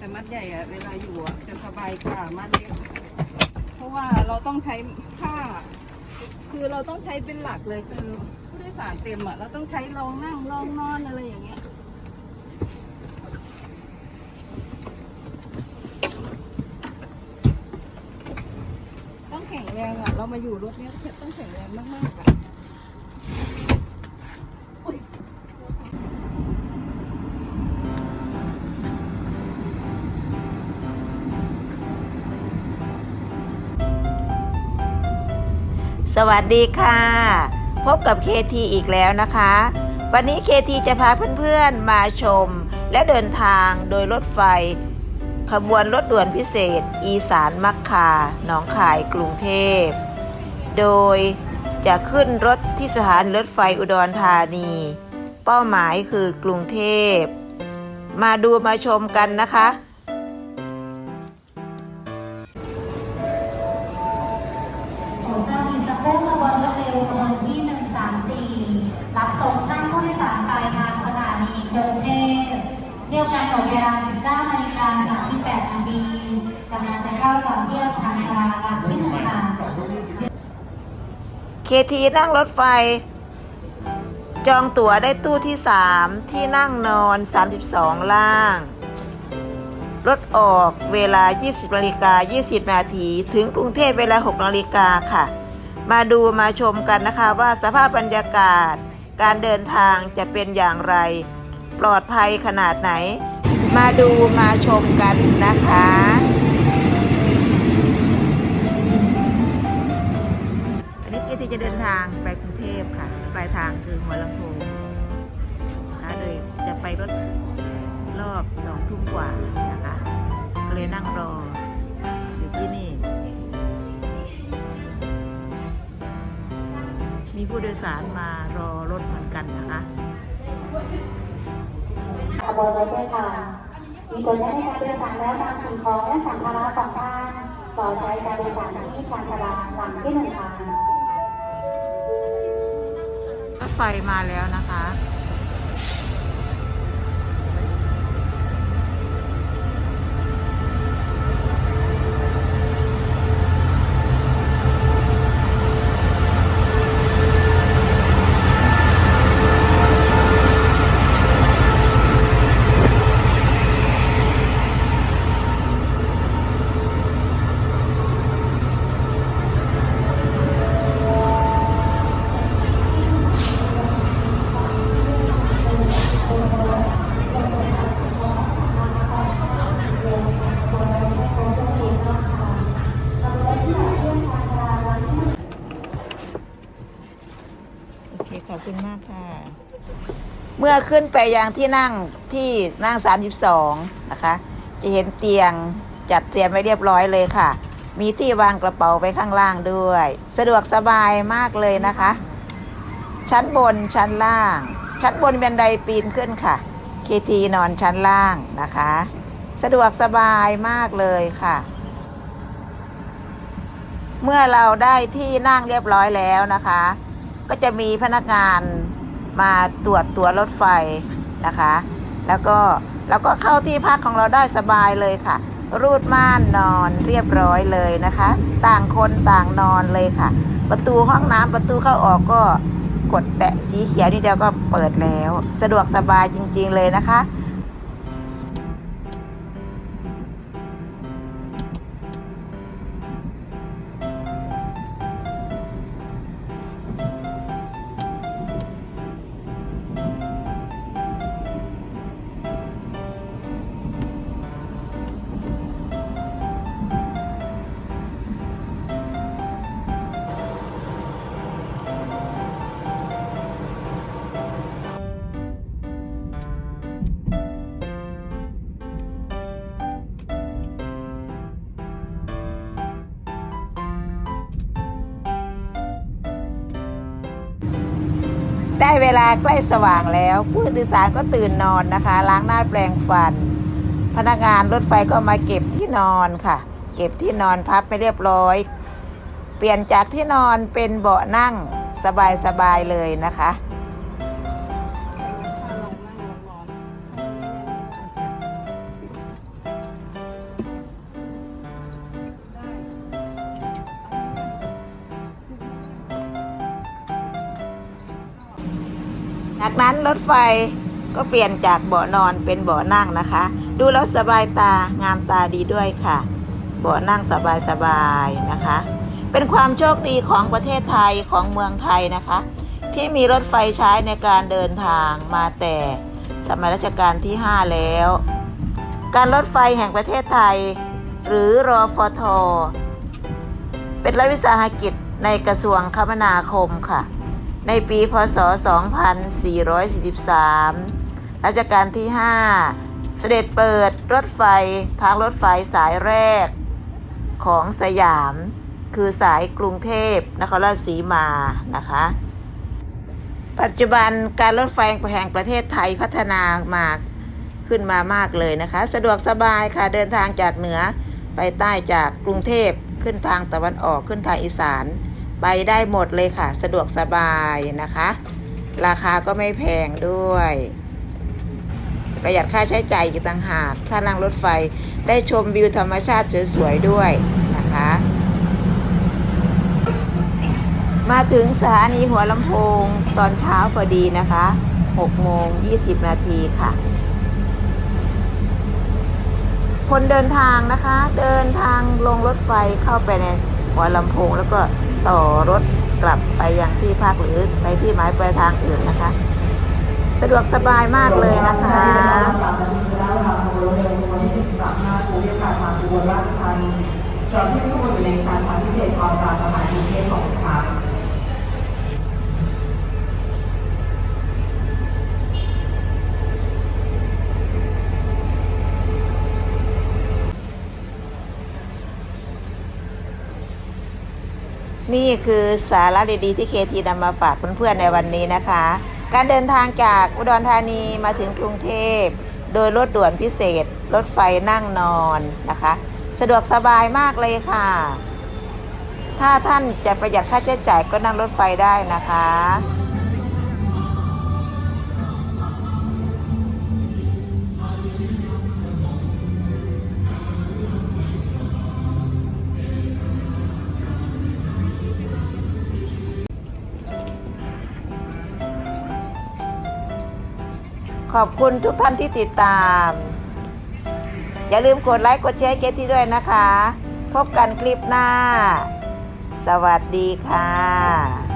แต่มัดใหญ่อะเวลาอยู่อะจะสบายกว่ามัดเล็กเพราะว่าเราต้องใช้ผ้า คือเราต้องใช้เป็นหลักเลยคือผู้โดยสารเต็มอะเราต้องใช้รองนั่งรองนอนอะไรอย่างเงี้ยต้องแข็งแรงอะเรามาอยู่รถเนี้ยต้องแข็งแรงมากๆอะ สวัสดีค่ะ พบกับ KT อีกแล้วนะคะ วันนี้ KT จะพาเพื่อนๆมาชม และเดินทางโดยรถไฟ ขบวนรถด่วนพิเศษ อีสานมักคาหนองคายกรุงเทพ โดยจะขึ้นรถที่สถานรถไฟอุดรธานี เป้าหมายคือกรุงเทพ มาดูมาชมกันนะคะ การหมดเวลา 19นาฬิกา38นาทีกำลังจะเข้าต่อเที่ยวชานชาลาลำที่หนึ่งค่ะ เคทีนั่งรถไฟ จองตั๋วได้ตู้ที่ 3 ที่นั่งนอน 32 ล่าง รถออกเวลา 20นาฬิกา20 นาที ถึงกรุงเทพเวลา 6นาฬิกาค่ะ มาดูมาชมกันนะคะว่าสภาพบรรยากาศ การเดินทางจะเป็นอย่างไร ปลอดภัยขนาดไหน มาดูมาชมกันนะคะอันนี้คิดที่จะเดินทางไปกรุงเทพค่ะ ปลายทางคือหัวลำโพงนะคะโดยจะไปรถรอบสองทุ่มกว่านะคะก็เลยนั่งรออยู่ที่นี่ มีผู้โดยสารมารอรถเหมือนกันนะคะ ขบวนรถด้วยค่ะ มีตัวแทนในการโดยสารแล้วนำสิ่งของและสัมภาระของท่านต่อใช้การโดยสารที่ชานชาลาลำที่หนึ่งค่ะรถไฟมาแล้วนะคะ ขึ้นไปยังที่นั่งที่นั่ง 32 นะคะ จะเห็นเตียงจัดเตรียมไว้เรียบร้อยเลยค่ะ มีที่วางกระเป๋าไปข้างล่างด้วย สะดวกสบายมากเลยนะคะ ชั้นบนชั้นล่าง ชั้นบนเป็นไดปีนขึ้นค่ะเคทีนอนชั้นล่างนะคะ สะดวกสบายมากเลยค่ะ เมื่อเราได้ที่นั่งเรียบร้อยแล้วนะคะ ก็จะมีพนักงาน มาตรวจตัวรถไฟนะคะ แล้วก็แล้วก็เข้าที่พักของเราได้สบายเลยค่ะ รูดม่านนอนเรียบร้อยเลยนะคะ ต่างคนต่างนอนเลยค่ะ ประตูห้องน้ำประตูเข้าออกก็กดแตะสีเขียวนิดเดียวก็เปิดแล้ว สะดวกสบายจริง ๆเลยนะคะ ได้เวลาใกล้สว่างแล้ว ผู้โดยสารก็ตื่นนอนนะคะ ล้างหน้าแปรงฟัน พนักงานรถไฟก็มาเก็บที่นอนค่ะ เก็บที่นอนพับไปเรียบร้อย เปลี่ยนจากที่นอนเป็นเบาะนั่งสบายๆเลยนะคะ จากนั้นรถไฟก็เปลี่ยนจากเบาะนอนเป็นเบาะนั่งนะคะ ดูแล้วสบายตางามตาดีด้วยค่ะ เบาะนั่งสบายๆนะคะ เป็นความโชคดีของประเทศไทยของเมืองไทยนะคะ ที่มีรถไฟใช้ในการเดินทางมาแต่สมัยรัชกาลที่ 5 แล้ว การรถไฟแห่งประเทศไทย หรือรอฟท เป็นรัฐวิสาหกิจในกระทรวงคมนาคมค่ะ ในปีพศ 2443 รัชกาลที่ 5 เสด็จเปิดรถไฟทางรถไฟสายแรกของสยาม คือสายกรุงเทพนครราชสีมานะคะ ปัจจุบันการรถไฟแห่งประเทศไทยพัฒนามาขึ้นมามากเลยนะคะ สะดวกสบายค่ะเดินทางจากเหนือไปใต้จากกรุงเทพขึ้นทางตะวันออกขึ้นทางอีสาน ไปได้หมดเลยค่ะ สะดวกสบายนะคะ ราคาก็ไม่แพงด้วย ประหยัดค่าใช้จ่ายอีกต่างหาก ถ้านั่งรถไฟได้ชมวิวธรรมชาติสวยๆด้วยนะคะ มาถึงสถานีหัวลำโพงตอนเช้าพอดีนะคะ6โมง20 นาทีค่ะคนเดินทางนะคะ เดินทางลงรถไฟเข้าไปในหัวลำโพงแล้วก็ ต่อรถกลับไปยังที่พักหรือไปที่หมายปลายทางอื่นนะคะ สะดวกสบายมากเลยนะคะจอดที่ทุกคนอยู่ในชั้นสามที่เจ็ดออกจากสถา นี่คือสาระดีๆที่เคทีนำมาฝากเพื่อนๆในวันนี้นะคะ การเดินทางจากอุดรธานีมาถึงกรุงเทพ โดยรถด่วนพิเศษ รถไฟนั่งนอนนะคะ สะดวกสบายมากเลยค่ะ ถ้าท่านจะประหยัดค่าใช้จ่ายก็นั่งรถไฟได้นะคะ ขอบคุณทุกท่านที่ติดตาม อย่าลืมกดไลค์กดแชร์เคสที่ด้วยนะคะ พบกันคลิปหน้า สวัสดีค่ะ